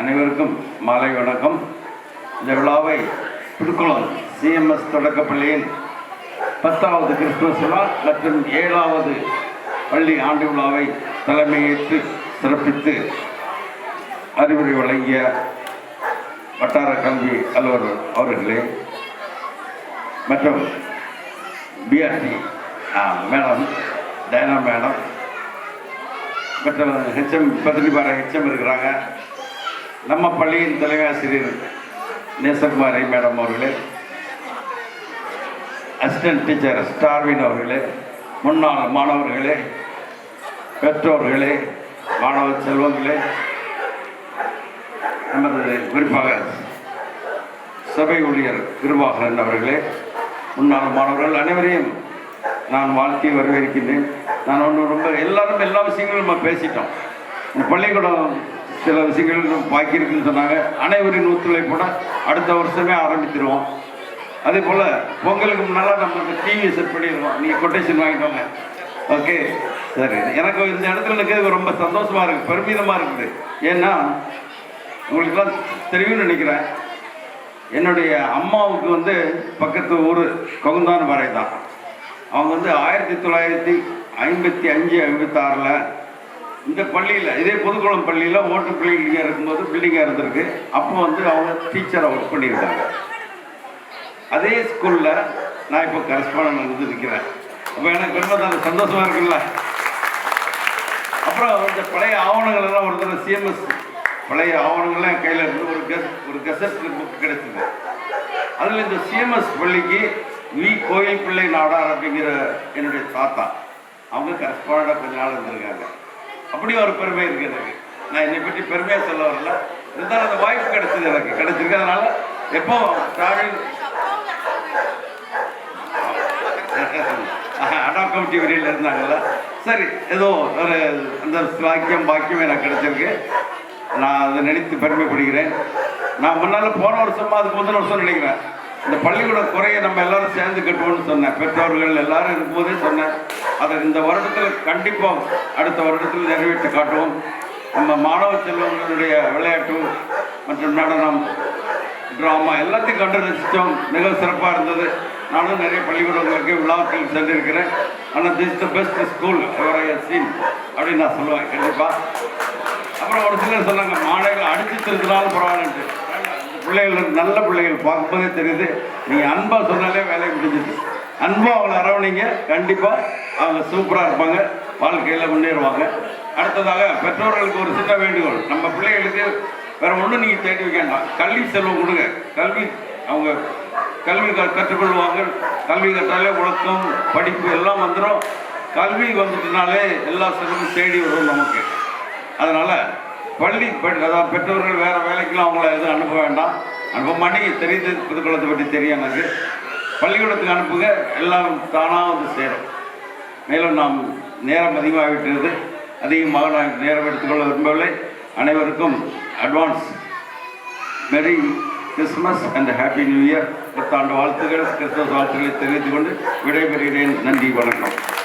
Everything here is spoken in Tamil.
அனைவருக்கும் மாலை வணக்கம். இந்த விழாவை புதுக்குளம் சிஎம்எஸ் தொடக்கப்பள்ளியின் பத்தாவது கிறிஸ்துமஸ் விழா மற்றும் ஏழாவது பள்ளி ஆண்டு விழாவை தலைமையேற்று சிறப்பித்து அறிவுரை வழங்கிய வட்டார கல்வி அலுவலர் அவர்களே மற்றும் பிஆர்டி மேடம் டைனா மேடம் மற்றும் ஹெச்எம் பத்திரிபார ஹெச்எம் இருக்கிறாங்க. நம்ம பள்ளியின் தலைவாசிரியர் நேசகுமாரி மேடம் அவர்களே அசிஸ்டன்ட் டீச்சர் ஸ்டார்வின் அவர்களே முன்னாள் மாணவர்களே பெற்றோர்களே மாணவ செல்வங்களே நமது குறிப்பாக சபை ஊழியர் கிருபாகரன் அவர்களே முன்னாள் மாணவர்கள் அனைவரையும் நான் வாழ்த்தி வரவேற்கின்றேன். நான் ஒன்று ரொம்ப எல்லாரும் எல்லா விஷயங்களும் நம்ம பேசிட்டோம். பள்ளிக்கூடம் சில விஷயங்கள் பாக்கி இருக்குன்னு சொன்னாங்க. அனைவரின் ஒத்துழைப்போட அடுத்த வருஷமே ஆரம்பிச்சிருவோம். அதே போல் பொங்கலுக்கு முன்னால் நம்ம இந்த டிவி செட் பண்ணிடுவோம். நீங்கள் கொட்டேஷன் வாங்கிக்கோங்க. ஓகே சரி. எனக்கு இந்த இடத்துல இருக்கிறது ரொம்ப சந்தோஷமாக இருக்குது பெருமிதமாக இருக்குது. ஏன்னா உங்களுக்குலாம் தெரியும்னு நினைக்கிறேன். என்னுடைய அம்மாவுக்கு வந்து பக்கத்து ஊர் கொகுந்தான் வரை தான். அவங்க வந்து ஆயிரத்தி தொள்ளாயிரத்தி ஐம்பத்தி அஞ்சு ஐம்பத்தாறில் இந்த பள்ளியில் இதே புதுக்குளம் பள்ளியில் ஓட்டு பிள்ளைங்க இருக்கும்போது பில்டிங்காக இருந்திருக்கு. அப்போ வந்து அவங்க டீச்சரை ஒர்க் பண்ணியிருக்காங்க அதே ஸ்கூலில் நான் இப்போ கரஸ்பாண்ட் வந்து நிற்கிறேன் அப்போ எனக்கு ரொம்ப அந்த சந்தோஷமாக இருக்குல்ல? அப்புறம் இந்த பழைய ஆவணங்கள் எல்லாம் ஒரு தடவை சிஎம்எஸ் பழைய ஆவணங்கள்லாம் என் கையில் இருந்து ஒரு கெஸ் ஒரு கெசட் புக் கிடைச்சிது. அதில் இந்த சிஎம்எஸ் பள்ளிக்கு வி கோயில் பிள்ளை நாடார் அப்படிங்கிற என்னுடைய தாத்தா. அவங்க கரஸ்பாண்டாக கொஞ்ச நாள் இருந்திருக்காங்க. அப்படி ஒரு பெருமை இருக்கு எனக்கு. நான் என்னை பற்றி பெருமையாக சொல்ல வரல. இருந்தாலும் அந்த வாய்ப்பு கிடைச்சது எனக்கு. கிடைச்சிருக்கு அதனால எப்போ அடாப் கமிட்டி வரையில் இருந்தாங்கல்ல. சரி ஏதோ ஒரு அந்த வாக்கியம் பாக்கியம் எனக்கு கிடைச்சிருக்கு. நான் அதை நினைத்து பெருமைப்படுகிறேன். நான் முன்னால் போன வருஷமா அதுக்கு முதல் வருஷம் நினைக்கிறேன். இந்த பள்ளிக்கூட குறையை நம்ம எல்லாரும் சேர்ந்து கட்டுவோம்னு சொன்னேன். பெற்றோர்கள் எல்லாரும் இருக்கும்போதே சொன்னேன். அதை இந்த வருடத்தில் கண்டிப்பாக அடுத்த வருடத்தில் நிறைவேற்றி காட்டுவோம். நம்ம மாணவ செல்வங்களுடைய விளையாட்டு மற்றும் நடனம் ட்ராமா எல்லாத்தையும் கண்டு ரசித்தோம் மிக சிறப்பாக இருந்தது. நானும் நிறைய பள்ளிக்கூடங்களுக்கு விழாக்கள் சென்றிருக்கிறேன். ஆனால் this the best school seen அப்படின்னு நான் சொல்லுவேன் கண்டிப்பாக அப்புறம் ஒரு சிலர் சொன்னாங்க மாணவர்கள் அடித்து திருத்தினாலும் பரவாயில்லன்ட்டு. பிள்ளைகள் நல்ல பிள்ளைகள் பார்க்கும்போதே தெரியுது நீங்கள் அன்பாக சொன்னாலே வேலையை முடிஞ்சுது. அன்பாக அவளை அரவணைங்க கண்டிப்பாக அவங்க சூப்பராக இருப்பாங்க வாழ்க்கையில் முன்னேறுவாங்க. அடுத்ததாக பெற்றோர்களுக்கு ஒரு சின்ன வேண்டுகோள் நம்ம பிள்ளைகளுக்கு வேற ஒன்றும் நீங்கள் தேடி வைக்க வேண்டாம். கல்வி செல்வம் கொடுங்க. கல்வி அவங்க கல்வி கற்றுக்கொள்வாங்க. கல்வி கற்றாலே ஒழுக்கம் படிப்பு எல்லாம் வந்துடும் கல்வி வந்துட்டுனாலே எல்லா செல்வமும் தேடி வரும் நமக்கு. அதனால் பள்ளி அதாவது பெற்றோர்கள் வேறு வேலைக்கெல்லாம் அவங்கள எதுவும் அனுப்ப வேண்டாம். அனுப்ப மாட்டேங்க. தெரியுது புதுக்குளத்தை பற்றி தெரியும் எனக்கு. பள்ளிக்கூடத்துக்கு அனுப்புங்க. எல்லாம் தானாக வந்து சேரும். மேலும் நாம் நேரம் அதிகமாகிவிட்டது. அதிகமாக நான் நேரம் எடுத்துக்கொள்ள விரும்பவில்லை. அனைவருக்கும் advance merry Christmas and happy new year புத்தாண்டு வாழ்த்துக்கள். கிறிஸ்துமஸ் வாழ்த்துக்களை தெரிவித்துக் கொண்டு விடைபெறுகிறேன். நன்றி வணக்கம்.